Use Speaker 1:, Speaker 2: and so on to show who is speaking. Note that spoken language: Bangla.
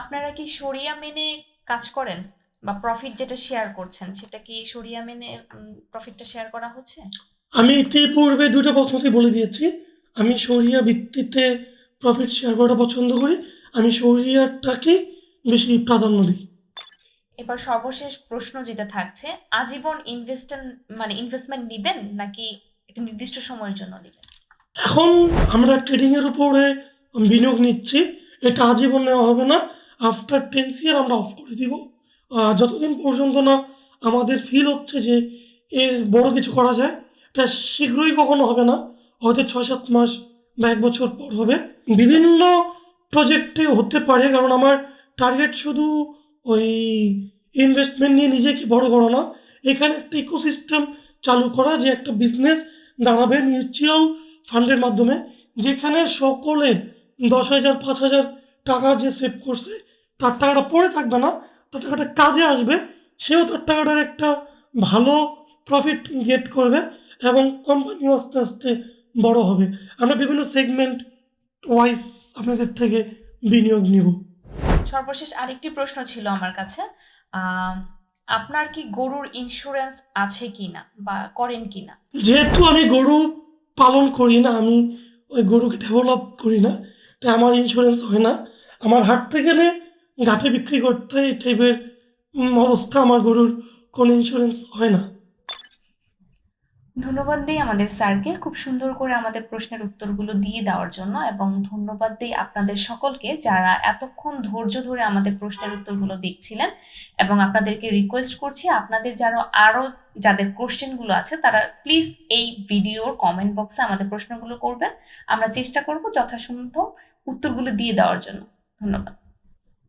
Speaker 1: আপনারা কি শরিয়া মেনে কাজ করেন? বা প্রফিট যেটা শেয়ার করছেন সেটা কি শরিয়া মেনে প্রফিটটা শেয়ার করা হচ্ছে?
Speaker 2: আমি ইতিপূর্বে দুটো প্রশ্নতেই বলে দিয়েছি। আমি শরিয়া ভিত্তিতে প্রফিট শেয়ার করাটা পছন্দ করি। আমি শরিয়াটাকেই বেশি প্রাধান্য দিই।
Speaker 1: এবার সর্বশেষ প্রশ্ন যেটা থাকছে আজীবন ইনভেস্টমেন্ট মানে ইনভেস্টমেন্ট নেবেন নাকি একটা নির্দিষ্ট সময়ের জন্য নেবেন?
Speaker 2: এখন আমরা ট্রেডিংয়ের উপরে বিনিয়োগ নিচ্ছি। এটা আজীবন নেওয়া হবে না। আফটার টেন্স ইয়ার আমরা অফ করে দিব। যতদিন পর্যন্ত না আমাদের ফিল হচ্ছে যে এর বড় কিছু করা যায়, এটা শীঘ্রই কখনো হবে না। হয়তো ছয় সাত মাস বা এক বছর পর হবে। বিভিন্ন প্রজেক্টে হতে পারে, কারণ আমার টার্গেট শুধু ওই ইনভেস্টমেন্ট নিয়ে নিজেকে বড় করা না। এখানে একটা ইকোসিস্টেম চালু করা, যে একটা বিজনেস দাঁড়াবে মিউচুয়াল ফান্ডের মাধ্যমে, যেখানে সকলের দশ হাজার, পাঁচ হাজার টাকা যে সেভ করছে তার টাকাটা পড়ে থাকবে না তার টাকাটা কাজে আসবে সেও তার টাকাটার একটা ভালো প্রফিট গেট করবে এবং কোম্পানিও আস্তে আস্তে বড় হবে। আমরা বিভিন্ন সেগমেন্ট ওয়াইজ আপনাদের থেকে বিনিয়োগ নিব।
Speaker 1: সর্বশেষ আরেকটি প্রশ্ন ছিল আমার কাছে আপনার কি গরুর ইন্স্যুরেন্স আছে কিনা বা করেন কি না
Speaker 2: যেহেতু আমি গরু পালন করি না আমি ওই গরুকে ডেভেলপ করি না তাই আমার ইন্স্যুরেন্স হয় না। আমার হাট থেকে গেলে ঘাটে বিক্রি করতে হয় এই টাইপের অবস্থা আমার গরুর কোনো ইন্স্যুরেন্স হয় না।
Speaker 1: ধন্যবাদ দিই আমাদের স্যারকে খুব সুন্দর করে আমাদের প্রশ্নের উত্তরগুলো দিয়ে দেওয়ার জন্য এবং ধন্যবাদ দিই আপনাদের সকলকে যারা এতক্ষণ ধৈর্য ধরে আমাদের প্রশ্নের উত্তরগুলো দেখছিলেন এবং আপনাদেরকে রিকোয়েস্ট করছি আপনাদের যারা আরও যাদের কোশ্চেনগুলো আছে তারা প্লিজ এই ভিডিওর কমেন্ট বক্সে আমাদের প্রশ্নগুলো করবেন। আমরা চেষ্টা করব যথাসম্ভব উত্তরগুলো দিয়ে দেওয়ার জন্য। ধন্যবাদ।